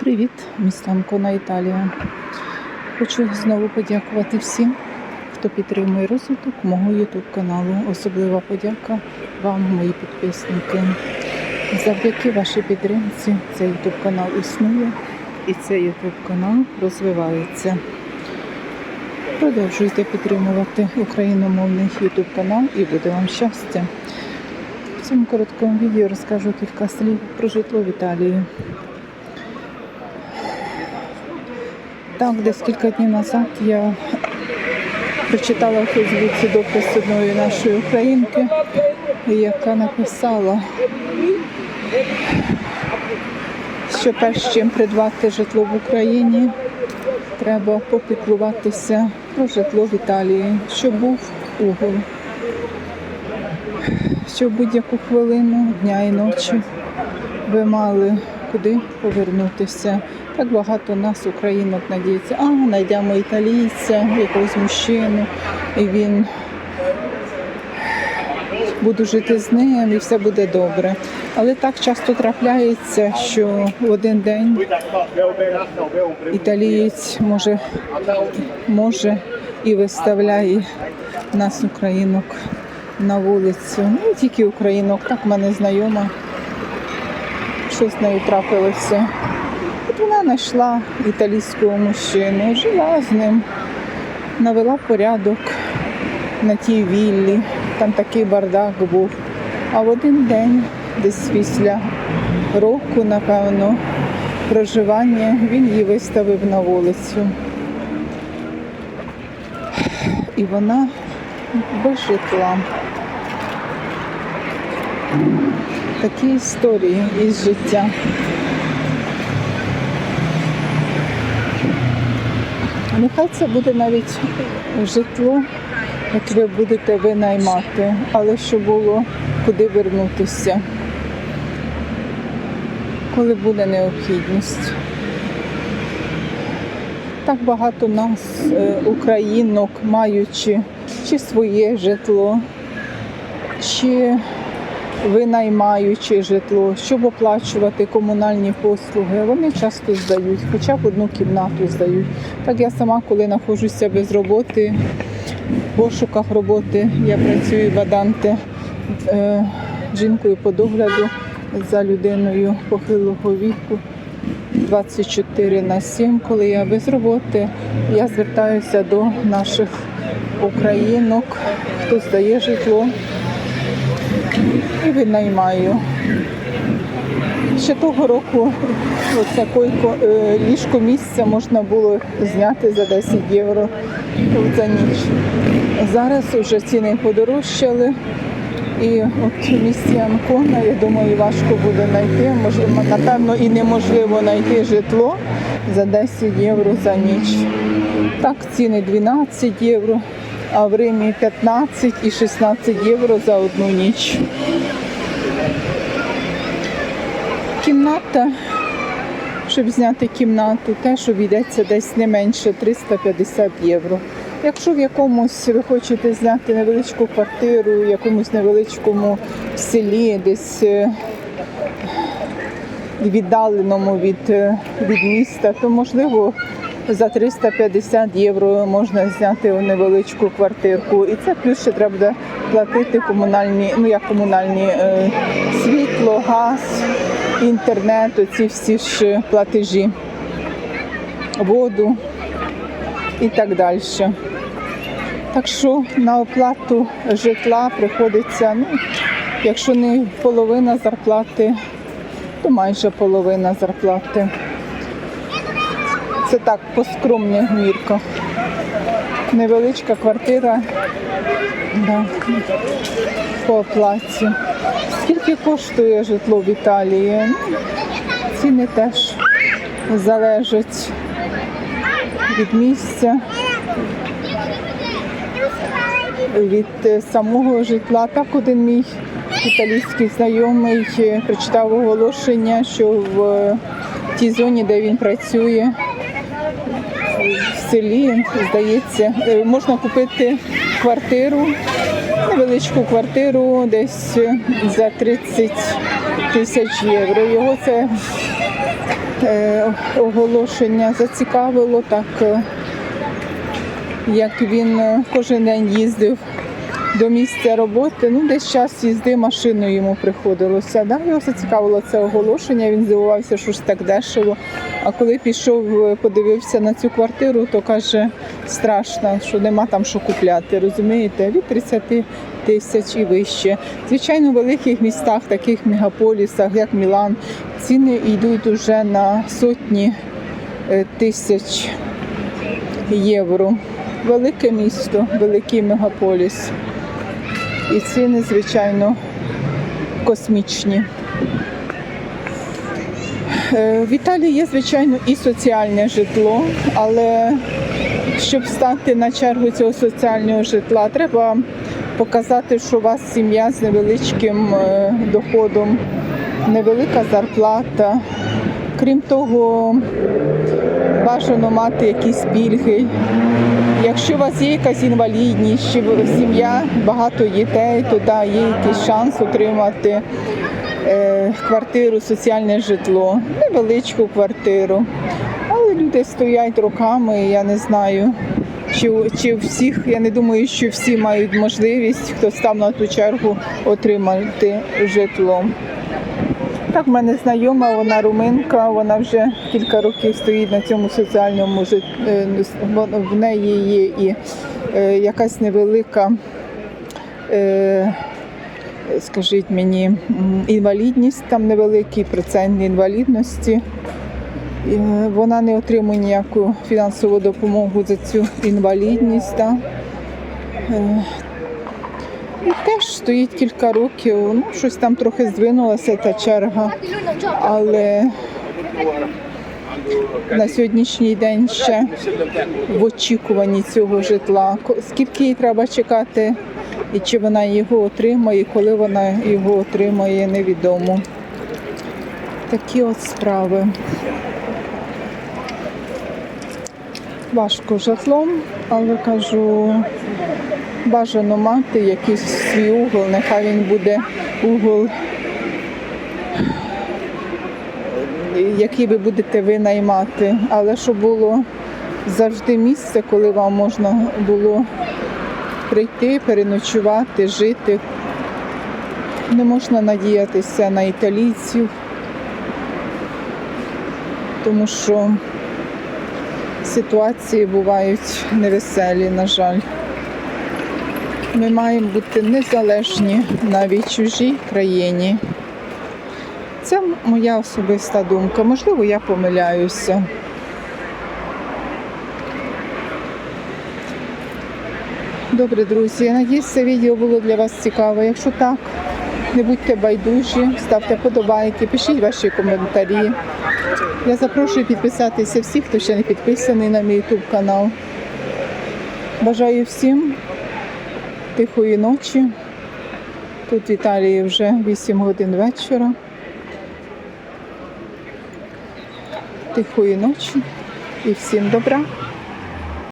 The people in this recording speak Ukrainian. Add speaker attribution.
Speaker 1: Привіт, містанко на Італія. Хочу знову подякувати всім, хто підтримує розвиток мого YouTube каналу. Особлива подяка вам, мої підписники. Завдяки вашій підтримці цей YouTube канал існує і цей YouTube канал розвивається. Продовжуйте підтримувати україномовний YouTube канал і буде вам щастя. В цьому короткому відео розкажу кілька слів про житло в Італії. Так, десь кілька днів назад я прочитала в Фейсбуці допис одної нашої українки, яка написала, що перш чим придбати житло в Україні, треба попіклуватися про житло в Італії, щоб був угол, щоб будь-яку хвилину дня і ночі ви мали куди повернутися. Так багато нас, українок, надіється, а знайдемо італійця, якогось мужчину, і він буду жити з ним і все буде добре. Але так часто трапляється, що в один день італієць може, може і виставляє нас, українок, на вулицю. Ну, тільки українок, так в мене знайома. Щось з нею трапилося. От вона знайшла італійського мужчину, жила з ним, навела порядок на тій віллі, там такий бардак був. А в один день, десь після року, напевно, проживання, він її виставив на вулицю. І вона без житла. Такі історії із життя. Нехай це буде навіть житло, яке ви будете винаймати, але щоб було куди вернутися, коли буде необхідність. Так багато нас, е, українок, маючи чи своє житло, чи винаймаючи житло, щоб оплачувати комунальні послуги, вони часто здають, хоча б одну кімнату здають. Так я сама, коли знаходжуся без роботи, в пошуках роботи, я працюю в Аданте е, жінкою по догляду за людиною похилого віку. 24 на 7, коли я без роботи, я звертаюся до наших українок, хто здає житло і винаймаю. Ще того року оце ліжко місця можна було зняти за 10 євро за ніч. Зараз вже ціни подорожчали. І от місті Анкона, я думаю, важко буде знайти, можливо, напевно, і неможливо знайти житло за 10 євро за ніч. Так, ціни 12 євро, а в Римі 15 і 16 євро за одну ніч. Кімната, щоб зняти кімнату, теж обійдеться десь не менше 350 євро. Якщо в якомусь ви хочете зняти невеличку квартиру, в якомусь невеличкому селі, десь е, віддаленому від, е, від міста, то можливо за 350 євро можна зняти невеличку квартирку. І це плюс ще треба буде платити комунальні, ну як комунальні е, світло, газ, інтернет, оці всі ж платежі, воду і так далі. Так що на оплату житла приходиться, ну, якщо не половина зарплати, то майже половина зарплати. Це так по скромних. Невеличка квартира да, по оплаті. Скільки коштує житло в Італії? Ціни теж залежать від місця, від е, самого житла. Так один мій італійський знайомий е, прочитав оголошення, що в е, тій зоні, де він працює, селі, здається, е, можна купити квартиру, невеличку квартиру десь за 30 тисяч євро. Його це е, оголошення зацікавило, так е, як він кожен день їздив до місця роботи. Ну, десь час їзди машиною йому приходилося. Да? Його зацікавило це оголошення. Він здивувався, що ж так дешево. А коли пішов, е, подивився на цю квартиру, то каже, страшно, що нема там що купляти. Розумієте, від 30 тисяч і вище. Звичайно, в великих містах, таких мегаполісах, як Мілан, ціни йдуть уже на сотні е, тисяч євро. Велике місто, великий мегаполіс. І ціни, звичайно, космічні. Е, В Італії є, звичайно, і соціальне житло, але щоб стати на чергу цього соціального житла, треба показати, що у вас сім'я з невеличким е, доходом, невелика зарплата. Крім того, бажано мати якісь пільги. Якщо у вас є якась інвалідність, чи сім'я багато дітей, то да, є якийсь шанс отримати е, квартиру, соціальне житло, невеличку квартиру. Але люди стоять роками, я не знаю. Чи, чи всіх, я не думаю, що всі мають можливість, хто став на ту чергу, отримати житло. Так, в мене знайома, вона руминка, вона вже кілька років стоїть на цьому соціальному жит... е, В неї є і е, якась невелика, е, скажіть мені, інвалідність, там невеликий процент інвалідності. Вона не отримує ніяку фінансову допомогу за цю інвалідність. Да? І теж стоїть кілька років, ну щось там трохи здвинулася та черга, але на сьогоднішній день ще в очікуванні цього житла. Скільки їй треба чекати, і чи вона його отримає, коли вона його отримає, невідомо. Такі от справи. Важко житлом, але кажу, бажано мати якийсь свій угол, нехай він буде угол, який ви будете ви наймати, але щоб було завжди місце, коли вам можна було прийти, переночувати, жити. Не можна надіятися на італійців, тому що ситуації бувають невеселі, на жаль. Ми маємо бути незалежні навіть чужій країні. Це моя особиста думка. Можливо, я помиляюся. Добре, друзі, я надіюсь, це відео було для вас цікаве. Якщо так, не будьте байдужі, ставте подобайки, пишіть ваші коментарі. Я запрошую підписатися всіх, хто ще не підписаний на мій YouTube канал. Бажаю всім тихої ночі. Тут в Італії вже 8 годин вечора. Тихої ночі і всім добра.